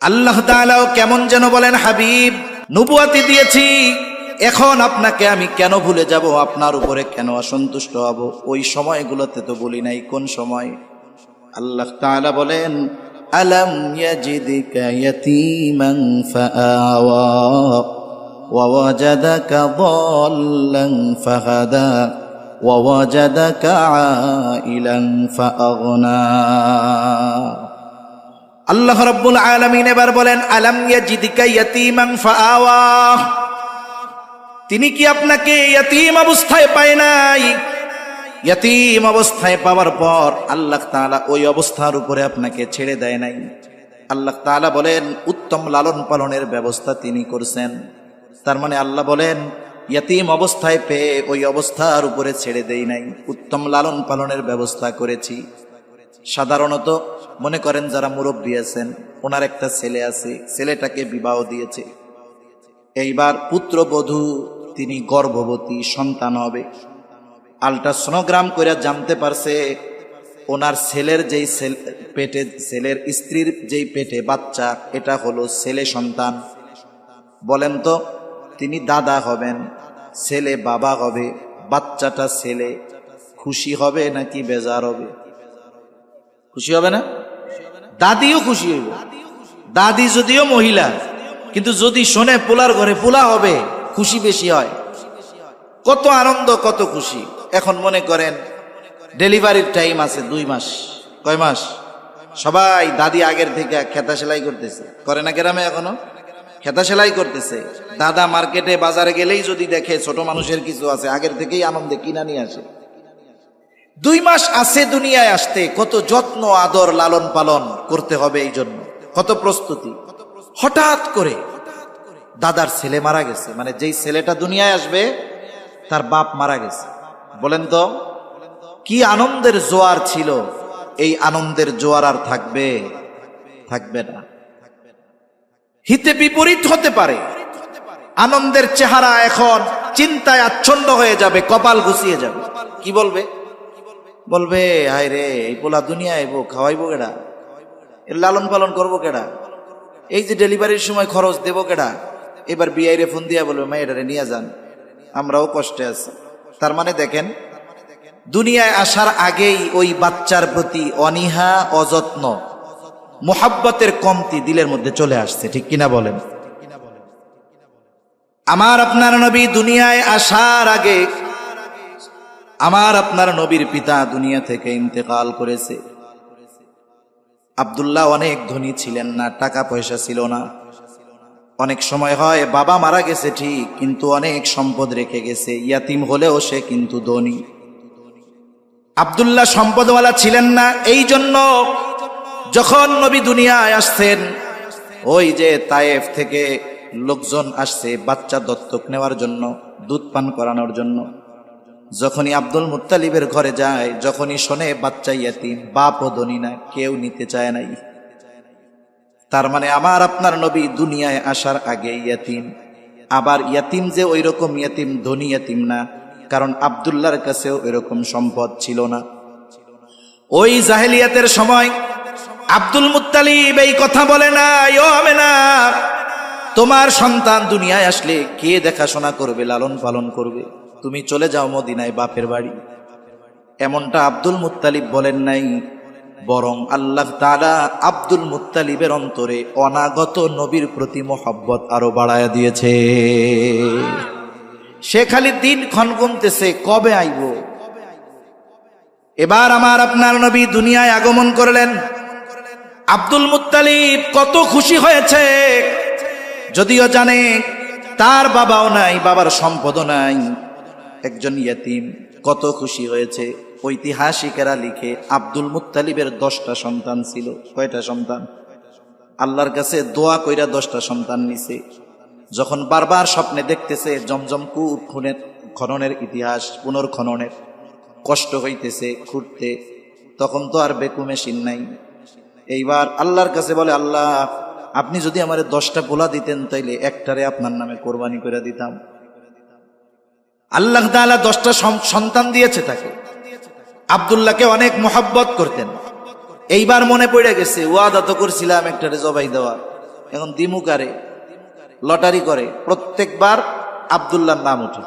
আল্লাহ তালাও কেমন যেন বলেন, হাবিব, নুবুয়াতি দিয়েছি। এখন আপনাকে আমি কেন ভুলে যাব? আপনার উপরে কেন অসন্তুষ্ট হব? ওই সময়গুলোতে তো বলি নাই, কোন সময়? আল্লাহ তালা বলেন, আলম ইয়াজিদিকা ইয়াতীমান ফাআওয়া ওয়াওয়াজাদাকা দাল্লান ফাহাদা ওয়াওয়াজাদাকা আইলান ফাআগনা। আল্লাহ রাব্বুল আলামিন এবার বলেন, আলাম ইয়াজিদিকা ইয়াতীমান ফাআওয়া? তিনি কি আপনাকে ইয়াতীম অবস্থায় পায় নাই? ইয়াতীম অবস্থায় পাওয়ার পর আল্লাহ তাআলা ওই অবস্থার উপরে আপনাকে ছেড়ে দেয় নাই। আল্লাহ তাআলা বলেন, উত্তম লালন পালনের ব্যবস্থা তিনি করছেন। তার মানে আল্লাহ বলেন, ইয়াতীম অবস্থায় পেয়ে ওই অবস্থার উপরে ছেড়ে দেই নাই। উত্তম লালন পালনের ব্যবস্থা করেছি। সাধারণত মনে করেন যারা মুরব্বী আছেন, ওনার একটা ছেলে আছে, ছেলেটাকে বিবাহ দিয়েছে। এইবার পুত্রবধূ, তিনি গর্ভবতী, সন্তান হবে। আলট্রাসোনোগ্রাম করে জানতে পারছে, ওনার ছেলের যেই পেটে, ছেলের স্ত্রীর যেই পেটে বাচ্চা, এটা হলো ছেলে সন্তান। বলেন তো, তিনি দাদা হবেন, ছেলে বাবা হবে, বাচ্চাটা ছেলে, খুশি হবে নাকি বেজার হবে? খুশি হবে না? দাদিও খুশি হইব। দাদি যদিও মহিলা, কিন্তু যদি শোনে পোলার ঘরে পোলা হবে, খুশি বেশি হয়। কত আনন্দ, কত খুশি। এখন মনে করেন, ডেলিভারির টাইম আছে দুই মাস, কয় মাস? সবাই দাদি আগের থেকে খেতা সেলাই করতেছে। করে না গ্রামে এখনও? খেতা সেলাই করতেছে। দাদা মার্কেটে বাজারে গেলেই যদি দেখে ছোট মানুষের কিছু আছে, আগের থেকেই আনন্দে কিনা নিয়ে আসে। দুই মাস আছে দুনিয়ায় আসতে, কত যত্ন, আদর, লালন পালন করতে হবে এই জন্য। কত প্রস্তুতি। হঠাৎ করে দাদার ছেলে মারা গেছে। মানে যেই ছেলেটা দুনিয়ায় আসবে, তার বাপ মারা গেছে। বলেন তো, কি আনন্দের জোয়ার ছিল। এই আনন্দের জোয়ার আর থাকবে থাকবে না। হিতে বিপরীত হতে পারে। আনন্দের চেহারা এখন চিন্তায় আচ্ছন্ন হয়ে যাবে, কপাল ঘুষিয়ে যাবে। কি বলবে? বলবে, হায় রে, এই পোলা দুনিয়া আইবো, খাওয়াইবো কেডা? এর লালন পালন করব কেডা? এই যে ডেলিভারির সময় খরচ দেবো কেডা? এবার বিআইরে ফোন দিয়া বলবে মেয়েটারে নিয়ে যান, আমরাও কষ্টে আছি। তার মানে দেখেন, দুনিয়ায় আসার আগেই ওই বাচ্চার প্রতি অনীহা, অযত্ন, মোহাব্বতের কমতি দিলের মধ্যে চলে আসছে, ঠিক কিনা বলেন? আমার আপনার নবী দুনিয়ায় আসার আগে আমার আপনার নবীর পিতা দুনিয়া থেকে ইন্তেকাল করেছে। আব্দুল্লাহ অনেক ধনী ছিলেন না, টাকা পয়সা ছিল না। অনেক সময় হয়, বাবা মারা গেছে ঠিক, কিন্তু অনেক সম্পদ রেখে গেছে। ইয়াতিম হলেও সে কিন্তু ধনী। আবদুল্লাহ সম্পদওয়ালা ছিলেন না, এই জন্য যখন নবী দুনিয়ায় আসছেন, ওই যে তায়েফ থেকে লোকজন আসছে বাচ্চা দত্তক নেওয়ার জন্য, দুধ পান করানোর জন্য। যখনই আব্দুল মুত্তালিবের ঘরে যায়, যখনই শোনে, বাচ্চা ইয়াতিম, বাপ ও ধনী না কেউ নিতে চায় নাই। তার মানে আমার আপনার নবী দুনিয়ায় আসার আগে ইয়াতিম। আবার ইয়াতিম যে ওই রকম ইয়াতিম, ধনী ইয়াতিম না, কারণ আবদুল্লার কাছেও ওই রকম সম্পদ ছিল না। ওই জাহেলিয়াতের সময় আব্দুল মুত্তালিব এই কথা বলে না হবে না তোমার সন্তান দুনিয়ায় আসলে কে দেখাশোনা করবে লালন পালন করবে? তুমি চলে যাও মদিনায় বাপের বাড়ি। এমনটা আব্দুল মুত্তালিব বলেন নাই, বরং আল্লাহ তাআলা আব্দুল মুত্তালিবের অন্তরে অনাগত নবীর প্রতি মোহব্বত আরও বাড়ায়া দিয়েছে। সে খালি দিন ক্ষণ গুনতেছে কবে আইব? এবার আমার আপনার নবী দুনিয়ায় আগমন করলেন। আব্দুল মুত্তালিব কত খুশি হয়েছে, যদিও জানে তার বাবাও নাই, বাবার সম্পদও নাই। একজন ইয়াতিম কত খুশি হয়েছে। ঐতিহাসিকেরা লিখে আব্দুল মুত্তালিবের দশটা সন্তান ছিল। কয়টা সন্তান? আল্লাহর কাছে দোয়া কইরা দশটা সন্তান নিছে। যখন বারবার স্বপ্নে দেখতেছে জমজম কুর খুনের খননের ইতিহাস, পুনর্খননের, কষ্ট হইতেছে খুঁড়তে তখন তো আর বেকু মেশিন নাই। এইবার আল্লাহর কাছে বলে, আল্লাহ, আপনি যদি আমার দশটা পোলা দিতেন তাইলে একটারে আপনার নামে কোরবানি করে দিতাম। আল্লাহ তাআলা দশটা সন্তান দিয়েছে তাকে। আবদুল্লাহকে অনেক মোহাব্বত করতেন। এইবার মনে পড়ে গেছে, ওয়াদা তো করছিলাম একটারে জবাই দেওয়া। এখন দিমুকারে লটারি করে। প্রত্যেকবার আবদুল্লাহর নাম উঠে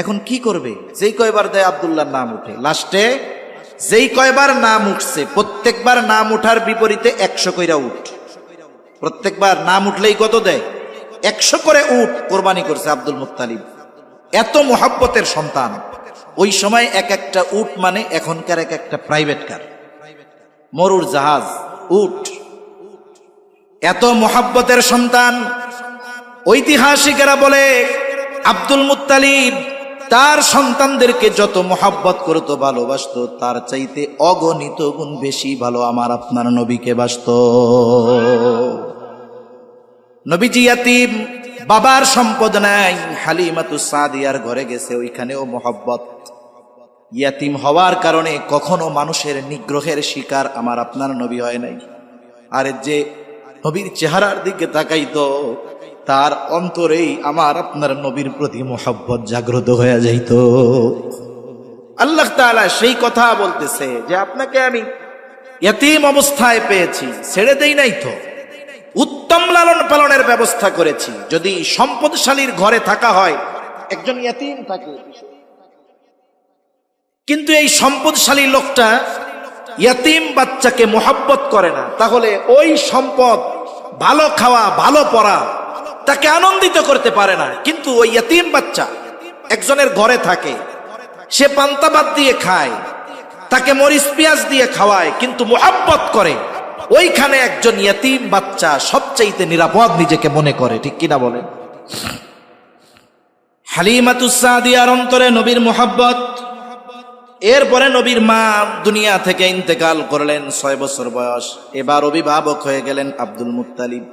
এখন কি করবে? যেই কয়বার দেয় আবদুল্লাহর নাম উঠে লাস্টে যেই কয়বার নাম উঠছে, প্রত্যেকবার নাম উঠার বিপরীতে একশো কইরা উঠ। প্রত্যেকবার নাম উঠলেই কত দেয়? একশো করে উঠ কোরবানি করছে আব্দুল মুত্তালিব। এত মোহাব্বতের সন্তান। ওই সময় এক একটা উট মানে এখনকার এক একটা প্রাইভেট কার মরুর জাহাজ, উট। এত মোহাব্বতের সন্তান। ঐতিহাসিকেরা বলে, আব্দুল মুত্তালিব তার সন্তানদেরকে যত মোহাব্বত করতো, ভালোবাসতো, তার চাইতে অগণিত গুণ বেশি ভালো আমার আপনার নবীকে বাসত। নবীজি ইয়াতিম বাবার সম্পদ নাই। হালিমাতু সাদিয়ার ঘরে গেছে, ওইখানেও মোহাব্বত। ইয়াতিম হওয়ার কারণে কখনো মানুষের নিগ্রহের শিকার আমার আপনার নবী হয় নাই। আর যে নবীর চেহারার দিকে তাকাইতো, তার অন্তরেই আমার আপনার নবীর প্রতি মোহাব্বত জাগ্রত হয়ে যাইত। আল্লাহ তাআলা সেই কথা বলতেছে যে, আপনাকে আমি ইয়াতিম অবস্থায় পেয়েছি, ছেড়ে দেই নাই তো। উত্তম লালন পালনের ব্যবস্থা করেছি। যদি সম্পদশালীর ঘরে থাকা হয়, একজন ইয়াতিম থাকে কিন্তু এই সম্পদশালী লোকটা ইয়াতিম বাচ্চাকে মোহাব্বত করে না। তাহলে ওই সম্পদ ভালো খাওয়া, ভালো পড়া, তাকে আনন্দিত করতে পারে না। কিন্তু ওই ইয়াতিম বাচ্চা একজনের ঘরে থাকে। সে পান্তাবাদ দিয়ে খায়, তাকে মরিচ পেঁয়াজ দিয়ে খাওয়ায়, কিন্তু মোহাব্বত করে। ওইখানে একজন ইয়াতিম বাচ্চা সবচাইতে নিরাপদ নিজেকে মনে করে, ঠিক কিনা বলেন? হালিমাতুসাদিয়ার অন্তরে নবীর মোহাব্বত। এরপরে নবীর মা দুনিয়া থেকে ইন্তেকাল করলেন, ছয় বছর বয়স। এবার অভিভাবক হয়ে গেলেন আব্দুল মুত্তালিব।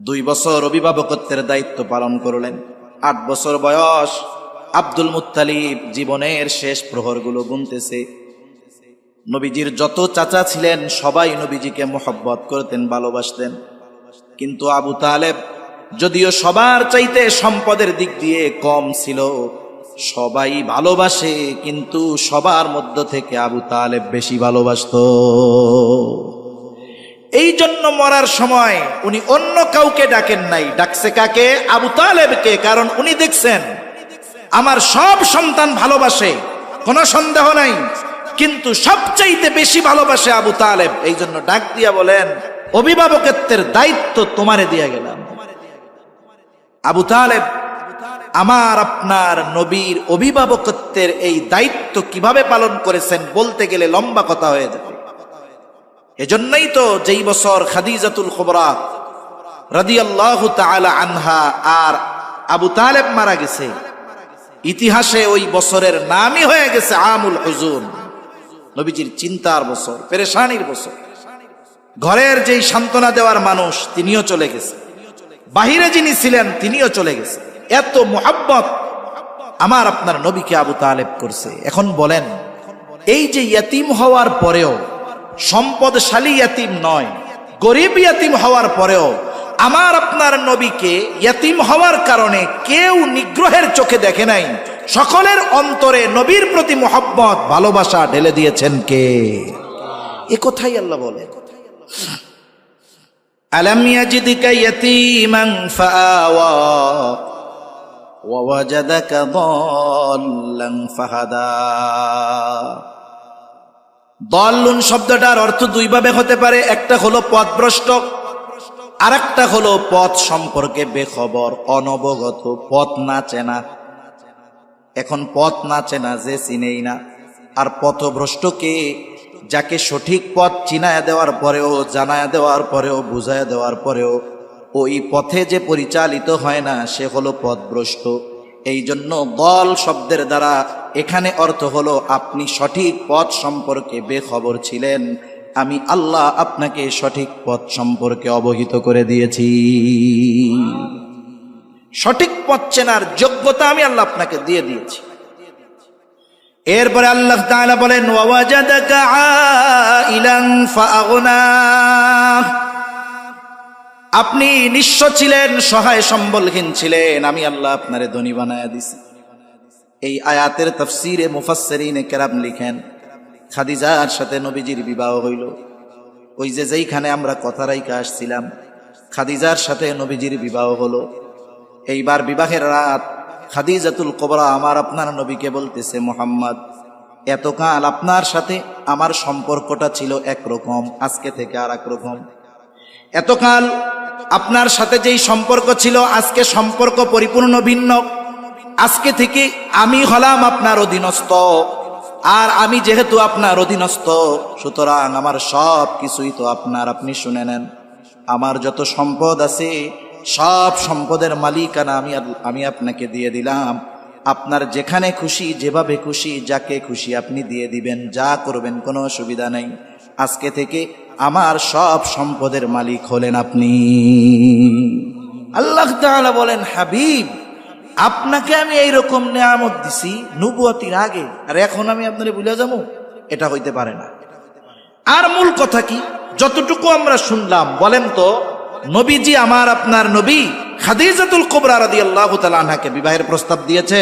দুই বছর অভিভাবকত্বের দায়িত্ব পালন করলেন। আট বছর বয়স, আব্দুল মুত্তালিব জীবনের শেষ প্রহরগুলো গুনতেছে। নবীজির যত চাচা ছিলেন, সবাই নবীজিকে মোহব্বত করতেন, ভালোবাসতেন। কিন্তু আবু তালেব, যদিও সবার চাইতে সম্পদের দিক দিয়ে কম ছিল, সবাই ভালোবাসে, কিন্তু সবার মধ্য থেকে আবু তালেব বেশি ভালোবাসতো। এই জন্য মরার সময় উনি অন্য কাউকে ডাকেন নাই, ডাকছে কাকে? আবু তালেবকে, কারণ উনি দেখছেন, আমার সব সন্তান ভালোবাসে, কোনো সন্দেহ নাই। কিন্তু সবচাইতে বেশি ভালোবাসে আবু তালেব। এই জন্য ডাক দিয়া বলেন, অভিভাবকত্বের দায়িত্ব তোমারে দিয়ে গেলাম। আবু তালেব, আমার আপনার নবীর অভিভাবকত্বের এই দায়িত্ব কীভাবে পালন করেছেন বলতে গেলে লম্বা কথা হয়ে যাবে। এজন্যই তো যেই বছর খাদিজাতুল খবরা রাদিয়াল্লাহু তাআলা আনহা আর আবু তালেব মারা গেছে, ইতিহাসে ওই বছরের নামই হয়ে গেছে আমুল হুজুন। নবীজির চিন্তার বছর, পেরেশানির বছর। ঘরের যেই সান্ত্বনা দেওয়ার মানুষ, তিনিও চলে গেছে। বাহিরে যিনি ছিলেন, তিনিও চলে গেছে। এত মোহাব্বত আমার আপনার নবীকে আবু তালেব করছে। এখন বলেন, এই যে ইয়াতিম হওয়ার পরেও, সম্পদশালী ইয়াতিম নয়, গরিব ইয়াতিম হওয়ার পরেও, আমার আপনার নবীকে ইয়াতিম হওয়ার কারণে কেউ নিগ্রহের চোখে দেখে নাই। সকলের অন্তরে নবীর প্রতি মোহাব্বত ভালোবাসা ঢেলে দিয়েছেন কে এ কথাই আল্লাহ বলে আলাম ইয়াজিদিকা ইয়াতীমান ফাআওয়া ووجدك ضالا فهدى দল্লুন শব্দটার অর্থ দুইভাবে হতে পারে একটা হলো পথভ্রষ্ট আর একটা হলো পথ সম্পর্কে বেখবর অনবগত পথ না চেনা এখন পথ না চেনা যে চিনেই না। আর পথভ্রষ্টকে যাকে সঠিক পথ চিনায় দেওয়ার পরেও, জানায় দেওয়ার পরেও, বুঝায় দেওয়ার পরেও, ওই পথে যে পরিচালিত হয় না, সে হলো পথভ্রষ্ট। এই জন্য দল শব্দের দ্বারা এখানে অর্থ হলো, আপনি সঠিক পথ সম্পর্কে বেখবর ছিলেন। আমি আল্লাহ আপনাকে সঠিক পথ সম্পর্কে অবহিত করে দিয়েছি। সঠিক পথ চেনার যোগ্যতা আমি আল্লাহ আপনাকে দিয়ে দিয়েছি। এরপরে আল্লাহ তাআলা বলেন ফাআগনা। আপনি নিঃস্ব ছিলেন, সহায় সম্বলহীন ছিলেন, আমি আল্লাহ আপনারে ধনী বানায়া দিছি। এই আয়াতের তফসিরে মুফাসসিরিনে কেরাম লিখেন, খাদিজার সাথে নবীজির বিবাহ হইল। ওই যে যেইখানে আমরা কথা রাইকা আসছিলাম, খাদিজার সাথে নবীজির বিবাহ হলো। এইবার বিবাহের রাত খাদিজাতুল কোবরা আমার আপনার নবীকে বলতেছে, মোহাম্মদ, এতকাল আপনার সাথে আমার সম্পর্কটা ছিল একরকম, আজকে থেকে আর রকম এতকাল আপনার সাথে যেই সম্পর্ক ছিল, আজকে সম্পর্ক পরিপূর্ণ ভিন্ন। আজকে থেকে আমি হলাম আপনার অধীনস্থ, আর আমি যেহেতু আপনার অধীনস্থ, সুতরাং আমার সব কিছুই তো আপনার। আপনি শুনে নেন, আমার যত সম্পদ আছে সব সম্পদের মালিকানা আমি আমি আপনাকে দিয়ে দিলাম। আপনার যেখানে খুশি, যেভাবে খুশি, যাকে খুশি আপনি দিয়ে দিবেন, যা করবেন, কোনো অসুবিধা নেই। আজকে থেকে আমার সব সম্পদের মালিক হলেন আপনি। আল্লাহ তাআলা বলেন, হাবিব, আপনাকে আমি এইরকম নেয়ামত দিছি নুবুয়তির আগে, আর এখন আমি আপনারে ভুলে যাব, এটা হইতে পারে না। আর মূল কথা কি? যতটুকু আমরা শুনলাম, বলেন তো নবীজি আমার আপনার নবী খাদিজাতুল কোবরা রাদিয়াল্লাহু তাআলা আনহাকে বিবাহের প্রস্তাব দিয়েছে।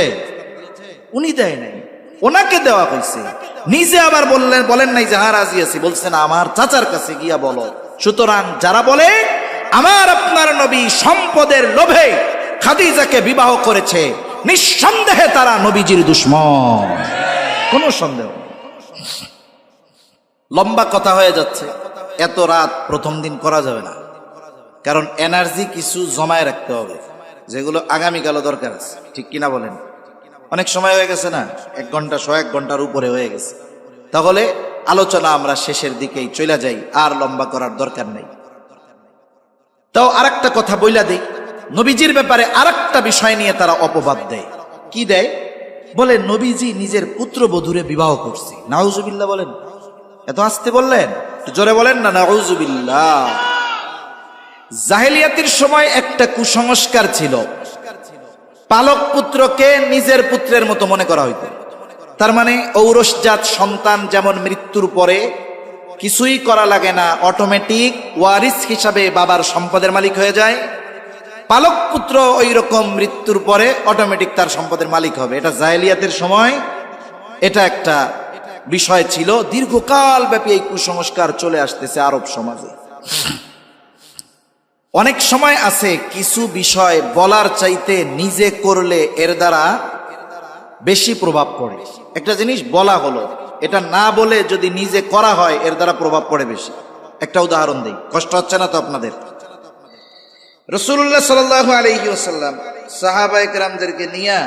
উনি দেয় নাই, ওনাকে দেওয়া হয়েছে নিজে আবার বললেন, বলেন নাই যে হ্যাঁ রাজি আছি। বলছেন আমার চাচার কাছে গিয়া বলো। সুতরাং যারা বলে, আমার আপনার নবী সম্পদের লোভে খাদিজাকে বিবাহ করেছে, নিঃসন্দেহে তারা নবীজির দুশ্মন। কোনো সন্দেহ লম্বা কথা হয়ে যাচ্ছে। এত রাত প্রথম দিন করা যাবে না। কারণ এনার্জি কিছু জমায় রাখতে হবে, যেগুলো আগামীকালও দরকার আছে। ঠিক কিনা বলেন? অনেক সময় হয়ে গেছে না? এক ঘণ্টা শো এক ঘণ্টার উপরে হয়ে গেছে। তাহলে আলোচনা আমরা শেষের দিকেই চলে যাই, আর লম্বা করার দরকার নেই। তাও আরেকটা কথা বইলা দেই, নবীজির ব্যাপারে আরেকটা বিষয় নিয়ে তারা অপবাদ দেয়। কি দেয়? বলে, নবীজি নিজের পুত্রবধূরে বিবাহ করছে। নাউজুবিল্লাহ বলেন। এত আসতে বললেন? জোরে বলেন না, নাউজুবিল্লাহ। জাহেলিয়াতির সময় একটা কুসংস্কার ছিল। পালক পুত্রকে নিজের পুত্রের মতো মনে করা হইত। তার মানে ঔরসজাত সন্তান যেমন মৃত্যুর পরে কিছুই করা লাগে না অটোমেটিক ওয়ারিস হিসাবে বাবার সম্পদের মালিক হয়ে যায়। পালক পুত্র ওই রকম মৃত্যুর পরে অটোমেটিক তার সম্পদের মালিক হবে। এটা জাহেলিয়াতের সময়। এটা একটা বিষয় ছিল। দীর্ঘকাল ব্যাপী এই কুসংস্কার চলে আসতেছে আরব সমাজে। অনেক সময় আছে কিছু বিষয় বলার চাইতে নিজে করলে এর দ্বারা বেশি প্রভাব পড়ে। একটা জিনিস বলা হলো, এটা না বলে যদি নিজে করা হয়, এর দ্বারা প্রভাব পড়ে বেশি। একটা উদাহরণ দিই, কষ্ট হচ্ছে না তো আপনাদের? রসুল্লাহ সাল আলহি ওসাল্লাম সাহাবাই রামদেরকে নিয়ে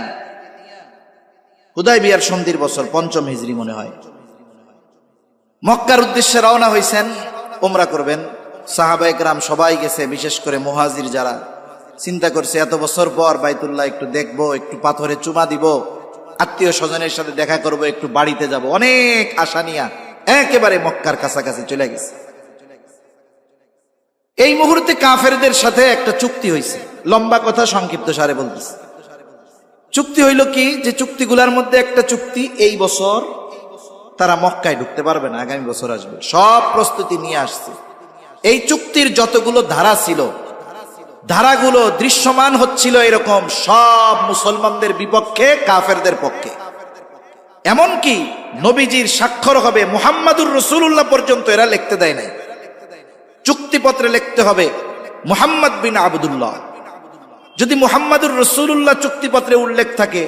হুদাই বিয়ার সন্ধির বছর পঞ্চম হিজড়ি মনে হয়, মক্কার উদ্দেশ্যে রওনা হয়েছেন ওমরা করবেন। সাহাবাই রাম সবাই গেছে, বিশেষ করে মহাজির যারা। চিন্তা করছে, এত বছর পর বাইতুল্লাহ একটু দেখব, একটু পাথরে চুমা দিব, আত্মীয় স্বজনের সাথে দেখা করব, একটু বাড়িতে যাব। অনেক আশা নিয়া একেবারে মক্কার কাছাকাছি চলে গেছে। এই মুহূর্তে কাফেরদের সাথে একটা চুক্তি হয়েছে লম্বা কথা, সংক্ষিপ্ত সারে বলতেছে। চুক্তি হইল কি, যে চুক্তিগুলার মধ্যে একটা চুক্তি এই বছর তারা মক্কায় ঢুকতে পারবে না, আগামী বছর আসবে। সব প্রস্তুতি নিয়ে আসছে। এই চুক্তির যতগুলো ধারা ছিল, ধারাগুলো দৃশ্যমান হচ্ছিল এরকম সব মুসলমানদের বিপক্ষে, কাফেরদের পক্ষে। এমনকি নবীজির স্বাক্ষর হবে মুহাম্মাদুর রসুল্লাহ পর্যন্ত এরা লিখতে দেয় নাই। চুক্তিপত্রে লিখতে হবে মুহাম্মদ বিন আবদুল্লাহ। যদি মুহাম্মাদুর রসুল্লাহ চুক্তিপত্রে উল্লেখ থাকে,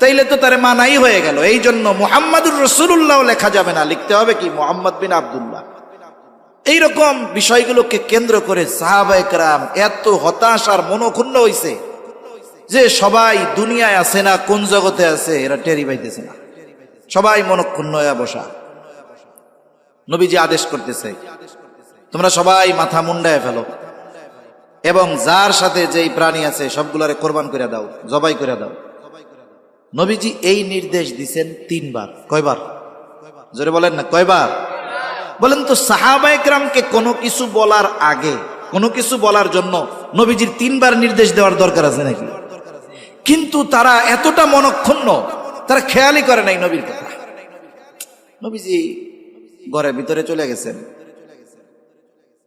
তাইলে তো তার মানাই হয়ে গেল। এই জন্য মুহাম্মাদুর রসুল্লাহ লেখা যাবে না, লিখতে হবে কি মোহাম্মদ বিন আবদুল্লাহ। এইরকম বিষয়গুলোকে কেন্দ্র করে সাহাবাহাম এত হতাশ আর মনোক্ষুণ্ণ হইছে যে সবাই দুনিয়ায় আছে না, কোন জগতে আছে, এরা টেরি পাইতেছে না। সবাই মনক্ষুণ্ণ হয়ে বসা। নবীজি আদেশ করতেছে, তোমরা সবাই মাথা মুন্ডায় ফেলো এবং যার সাথে যেই প্রাণী আছে সবগুলারে কোরবান করে দাও, জবাই করে দাও। নবীজি এই নির্দেশ দিছেন তিনবার। কয়বার? জোরে বলেন না, কয়বার? বলেন তো সাহাবাইকরামকে কোনো কিছু বলার আগে, কোনো কিছু বলার জন্য নবীজির তিনবার নির্দেশ দেওয়ার দরকার আছে নাকি? কিন্তু তারা এতটা মনক্ষুণ্ণ, তারা খেয়ালই করে নাই নবীর কথা। নবীজি ঘরের ভিতরে চলে গেছেন।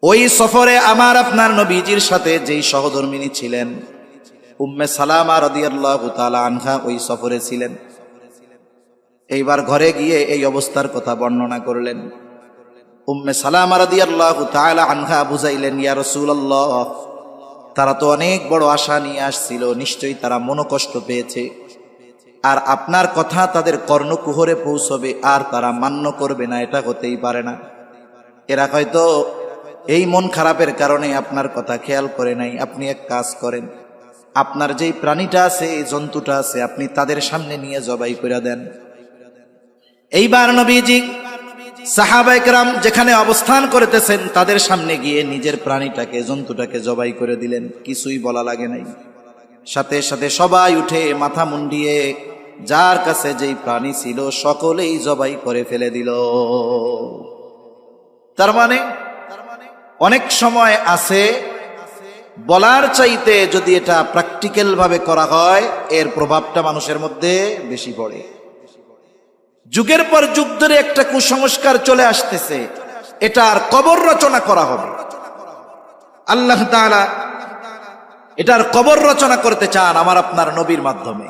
ওই সফরে আমার আপনার নবীজির সাথে যেই সহধর্মিনী ছিলেন, উম্মে সালামা রদিয়াল্লাহু আনহা ওই সফরে ছিলেন। এইবার ঘরে গিয়ে এই অবস্থার কথা বর্ণনা করলেন। উম্মে সালামা রাদিয়াল্লাহু তাআলা আনহা বুঝাইলেন, ইয়া রাসূলুল্লাহ, তারা তো অনেক বড় আশা নিয়ে আসছিল, নিশ্চয়ই তারা মনোকষ্ট পেয়েছে। আর আপনার কথা তাদের কর্ণকুহরে পৌঁছবে, আর তারা মান্য করবে না, এটা হতেই পারে না। এরা হয়তো এই মন খারাপের কারণে আপনার কথা খেয়াল করে নাই। আপনি এক কাজ করেন, আপনার যেই প্রাণীটা আছে, এই জন্তুটা আছে, আপনি তাদের সামনে নিয়ে জবাই করে দেন। এইবার নবীজি সাহাবাইকরাম যেখানে অবস্থান করতেছেন, তাদের সামনে গিয়ে নিজের প্রাণীটাকে, জন্তুটাকে জবাই করে দিলেন। কিছুই বলা লাগে নাই। সাথে সাথে সবাই উঠে মাথা মুন্ডিয়ে যার কাছে যেই প্রাণী ছিল, সকলেই জবাই করে ফেলে দিল। তার মানে অনেক সময় আছে, বলার চাইতে যদি এটা প্র্যাকটিক্যাল ভাবে করা হয়, এর প্রভাবটা মানুষের মধ্যে বেশি পড়ে। যুগের পর যুগ ধরে একটা কুসংস্কার চলে আসতেছে। এটার কবর রচনা করা হবে। আল্লাহ এটার কবর রচনা করতে চান আমার আপনার নবীর মাধ্যমে।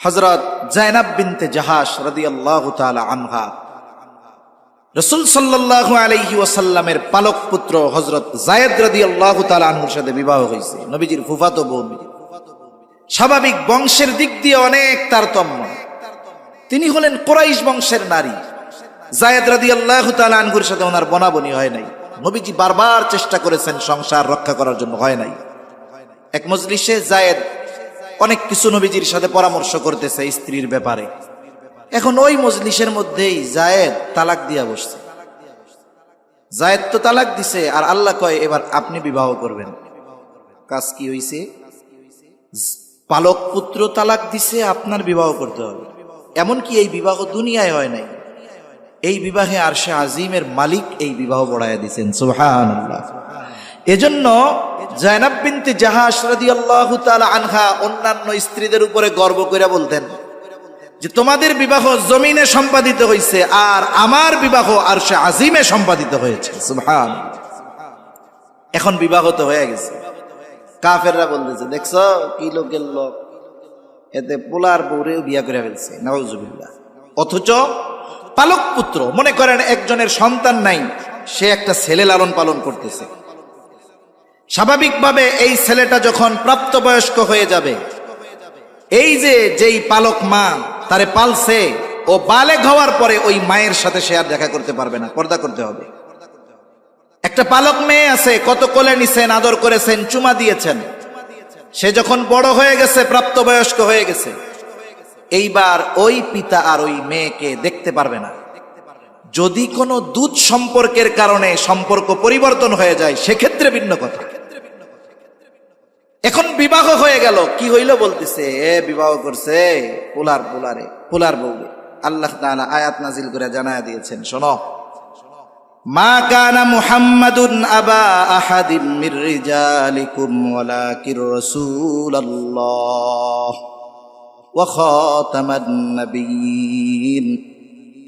হজরত জায়নাব বিনতে জাহাস রাদি আল্লাহ আনহা, রসুল সাল্লাহ আলহি ওয়াসাল্লামের পালক পুত্র হজরত জায়দ রাদি আল্লাহ আনহুর সাথে বিবাহ হয়েছে। নবীজির ফুফাতো বোন স্বাভাবিক বংশের দিক দিয়ে অনেক তারতম্য। তিনি হলেন কোরাইশ বংশের নারী। জায়দ রাদি আল্লাহ আনহুর সাথে ওনার বনাবনি হয় নাই। নবীজি বারবার চেষ্টা করেছেন সংসার রক্ষা করার জন্য, হয় নাই। এক মজলিসে জায়েদ অনেক কিছু নবীজির সাথে পরামর্শ করতেছে স্ত্রীর ব্যাপারে। এখন ওই মজলিসের মধ্যেই জায়েদ তালাক দিয়া বসছে। জায়েদ তো তালাক দিছে, আর আল্লাহ কয়, এবার আপনি বিবাহ করবেন। কাজ কি হইছে? পালক পুত্র তালাক দিছে, আপনার বিবাহ করতে হবে। এমনকি এই বিবাহ দুনিয়ায় হয় নাই। এই বিবাহে আর সে আজিমের মালিক এই বিবাহ বড়াইয়া দিছেন। সুহান এজন্য জায়নাব বিনতে জাহাস রাদিয়াল্লাহু তাআলা আনহা অন্যান্য স্ত্রীদের উপরে গর্ব করে বলতেন যে, তোমাদের বিবাহ জমিনে সম্পাদিত হয়েছে আর আমার বিবাহ আর সে আজিমে সম্পাদিত হয়েছে। সুবহান এখন বিবাহ তো হয়ে গেছে। কাফেররা বলতেছে, দেখছ কি লোকের লোক? এতে পোলার বউরেও বিয়া করে ফেলছে নওয়াজুবিল্লাহ অথচ পালক পুত্র, মনে করেন একজনের সন্তান নাই, সে একটা ছেলে লালন পালন করতেছে। স্বাভাবিকভাবে এই ছেলেটা যখন প্রাপ্তবয়স্ক হয়ে যাবে, এই যে যেই পালক মা, তারে পালছে, ও বালেক হওয়ার পরে ওই মায়ের সাথে সে আর দেখা করতে পারবে না, পর্দা করতে হবে। একটা পালক মেয়ে আছে, কত কোলে নিছেন, আদর করেছেন, চুমা দিয়েছেন। সে যখন বড় হয়ে গেছে, প্রাপ্তবয়স্ক হয়ে গেছে, এইবার ওই পিতা আর ওই মেয়েকে দেখতে পারবে না। যদি কোনো দুধ সম্পর্কের কারণে সম্পর্ক পরিবর্তন হয়ে যায়, সেক্ষেত্রে ভিন্ন কথা। এখন বিবাহ হয়ে গেল, কি হইল বলতেছে, এ, বিবাহ করছে পোলার পোলারে, পোলার বউরে। আল্লাহ আয়াত নাজিল করে জানায় দিয়েছেন, শোনো। মা মুহাম্মাদুন আবা আহাদিম ওয়ালাকির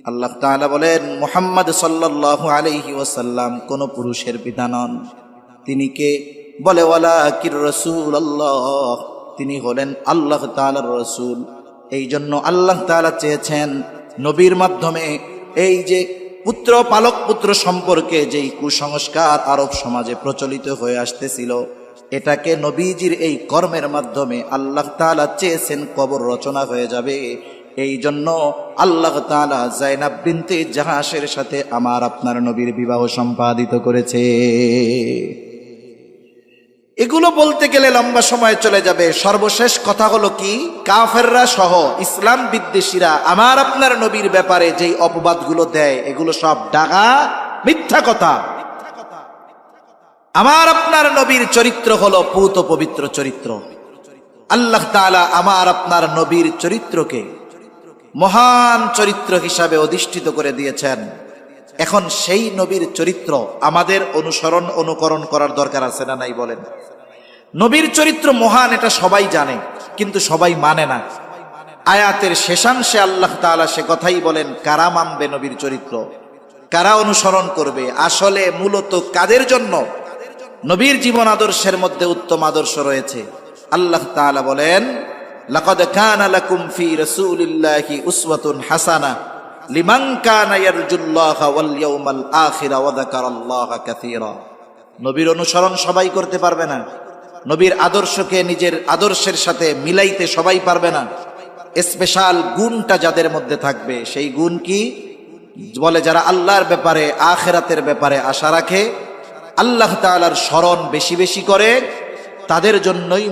আল্লাহ বলেন, মুহাম্মদ সাল্লাল্লাহু আলাইহি ওয়াসাল্লাম কোন পুরুষের পিতা নন। তিনি কে? বলে, ওয়ালাকির রাসূলুল্লাহ। তিনি হলেন আল্লাহ তাআলার রাসূল। এই জন্য আল্লাহ তাআলা চেয়েছেন নবীর মাধ্যমে এই যে পুত্র, পালক পুত্র সম্পর্কে যেই কুসংস্কার আরব সমাজে প্রচলিত হয়ে আসতেছিল, এটাকে নবীজির এই কর্মের মাধ্যমে আল্লাহ তালা চেয়েছেন কবর রচনা হয়ে যাবে। এই জন্য আল্লাহ তালা জাইনাব বিনতে জাহাসের সাথে আমার আপনার নবীর বিবাহ সম্পাদিত করেছে। এগুলো বলতে গেলে লম্বা সময় চলে যাবে। সর্বশেষ কথা হলো কি? কাফেররা সহ ইসলাম বিদ্বেষীরা আমার আপনার নবীর ব্যাপারে যেই অপবাদগুলো দেয়, এগুলো সব ডাগা মিথ্যা কথা। আমার আপনার নবীর চরিত্র হলো পুত পবিত্র চরিত্র। আল্লাহ তাআলা আমার আপনার নবীর চরিত্রকে মহান চরিত্র হিসাবে অধিষ্ঠিত করে দিয়েছেন। এখন সেই নবীর চরিত্র আমাদের অনুসরণ, অনুকরণ করার দরকার আছে না নাই বলেন? নবীর চরিত্র মহান, এটা সবাই জানে, কিন্তু সবাই মানে না। আয়াতের শেষাংশে আল্লাহ তাআলা সে কথাই বলেন, কারা মানবে নবীর চরিত্র? কারা অনুসরণ করবে? আসলে মূলত কাদের জন্য? নবীর জীবন আদর্শের মধ্যে উত্তম আদর্শ রয়েছে। আল্লাহ তাআলা বলেন, লাকাদ কানা লাকুম ফি রাসূলিল্লাহি উসওয়াতুন হাসানাহ লিমান কানা ইয়ারজুল্লাহা ওয়াল ইয়াউমাল আখিরা ওয়া যাকারাল্লাহা কাসীরা। নবীর অনুসরণ সবাই করতে পারবে না। নবীর আদর্শকে নিজের আদর্শের সাথে মিলাইতে সবাই পারবে না। স্পেশাল গুণটা যাদের মধ্যে থাকবে, সেই গুণ কি? বলে যারা আল্লাহর ব্যাপারে, আখেরাতের ব্যাপারে আশা রাখে, আল্লাহ তাআলার স্মরণ বেশি বেশি করে, তাদের জন্যই